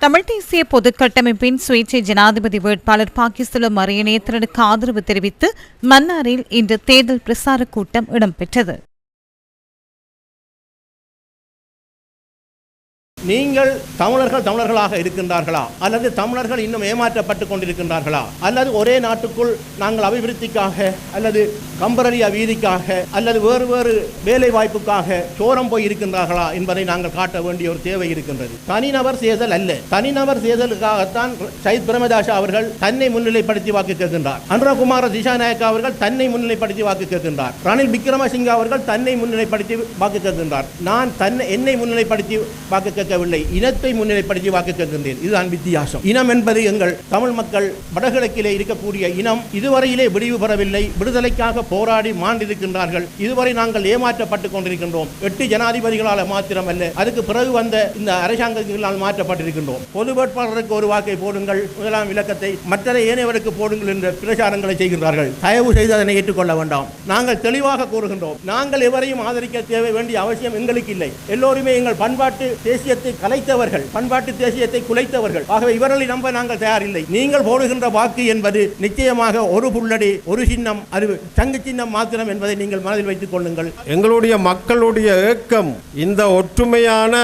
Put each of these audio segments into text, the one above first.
தமிழ் தேசிய பொதுக்கட்டமைப்பின் சுயேட்சை ஜனாதிபதி வேட்பாளர் பாகிஸ்தான் மரியநேத்திரனுக்கு ஆதரவு தெரிவித்து மன்னாரில் இன்று தேர்தல் பிரசார கூட்டம் இடம்பெற்றது. நீங்கள் தமிழர்கள் தமிழர்களாக இருக்கின்றார்களா? அல்லது தமிழர்கள் இன்னும் ஏமாற்றப்பட்டு கொண்டிருக்கின்றார்களா? அல்லது ஒரே நாட்டுக்குள் நாங்கள் அபிவிருத்திக்காக அல்லது கம்பரரி வீதிக்காக அல்லது வேறு வேறு வேலை வாய்ப்புக்காக சோரம் போய் இருக்கின்றார்களா என்பதை நாங்கள் காட்ட வேண்டிய ஒரு தேவை இருக்கின்றது. தனிநபர் சேதல் அல்ல. தனிநபர் சேதலுக்காகத்தான் சயித் பிரேமதாசா அவர்கள் தன்னை முன்னிலைப்படுத்தி வாக்கு கேட்கின்றார். அனுரகுமார திசாநாயக்கா அவர்கள் தன்னை முன்னிலைப்படுத்தி வாக்கு கேட்கின்றார். ரணில் விக்ரமசிங்க அவர்கள் தன்னை முன்னிலைப்படுத்தி வாக்கு கேட்கின்றார். நான் தன்னை என்னை முன்னிலைப்படுத்தி வாக்கு கேட்க கேட்கவில்லை இனத்தை முன்னிலைப்படுத்தி வாக்கு கேட்கின்றேன் இதுதான் வித்தியாசம். இனம் என்பது எங்கள் தமிழ் மக்கள் வடகிழக்கிலே இருக்கக்கூடிய இனம். இதுவரையிலே விடிவு பெறவில்லை. விடுதலைக்காக போராடி மாண்டிருக்கின்றார்கள். இதுவரை நாங்கள் ஏமாற்றப்பட்டுக் கொண்டிருக்கின்றோம். எட்டு ஜனாதிபதிகளால் மாத்திரமல்ல அதுக்கு பிறகு வந்த இந்த அரசாங்கங்களால் மாற்றப்பட்டிருக்கின்றோம். பொது வேட்பாளருக்கு ஒரு வாக்கை போடுங்கள். முதலாம் இலக்கத்தை மற்ற ஏனையவருக்கு போடுங்கள் என்ற பிரச்சாரங்களை செய்கின்றார்கள். தயவு செய்து அதனை ஏற்றுக்கொள்ள வேண்டாம். நாங்கள் தெளிவாக கூறுகின்றோம். நாங்கள் எவரையும் ஆதரிக்க தேவை வேண்டிய அவசியம் எங்களுக்கு இல்லை. எல்லோருமே எங்கள் பண்பாட்டு தேசிய தேசியத்தை கலைத்தவர்கள் பண்பாட்டு தேசியத்தை குலைத்தவர்கள். ஆகவே இவர்களை நம்ப நாங்கள் தயாரில்லை. நீங்கள் போடுகின்ற வாக்கு என்பது நிச்சயமாக ஒரு புள்ளடி ஒரு சின்னம் அது தங்கு சின்னம் மாத்திரம் என்பதை நீங்கள் மனதில் வைத்துக் கொள்ளுங்கள். எங்களுடைய மக்களுடைய ஏக்கம் இந்த ஒற்றுமையான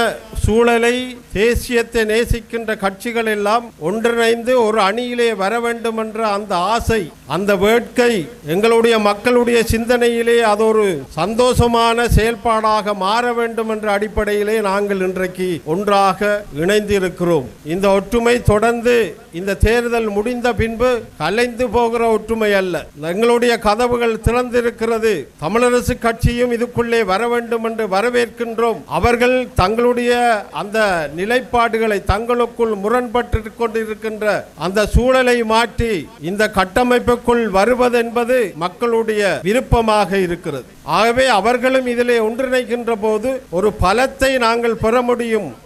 சூழலை தேசியத்தை நேசிக்கின்ற கட்சிகள் எல்லாம் ஒன்றிணைந்து ஒரு அணியிலே வர வேண்டும் என்ற அந்த ஆசை அந்த வேட்கை எங்களுடைய மக்களுடைய சிந்தனையிலே அது ஒரு சந்தோஷமான செயல்பாடாக மாற வேண்டும் என்ற அடிப்படையிலே நாங்கள் இன்றைக்கு ஒன்றாக இணைந்திருக்கிறோம். இந்த ஒற்றுமை தொடர்ந்து இந்த தேர்தல் முடிந்த பின்பு கலைந்து போகிற ஒற்றுமை அல்ல. எங்களுடைய கதவுகள் திறந்திருக்கிறது. தமிழரசு கட்சியும் இதுக்குள்ளே வர வேண்டும் என்று வரவேற்கின்றோம். அவர்கள் தங்களுடைய அந்த நிலைப்பாடுகளை தங்களுக்குள் முரண்பட்டு கொண்டிருக்கின்ற அந்த சூழலை மாற்றி இந்த கட்டமைப்பு வருவது என்பது மக்களுடைய விருப்பமாக இருக்கிறது. ஆகவே அவர்களும் இதிலே ஒன்றிணைக்கின்ற போது ஒரு பலத்தை நாங்கள் பெற முடியும்.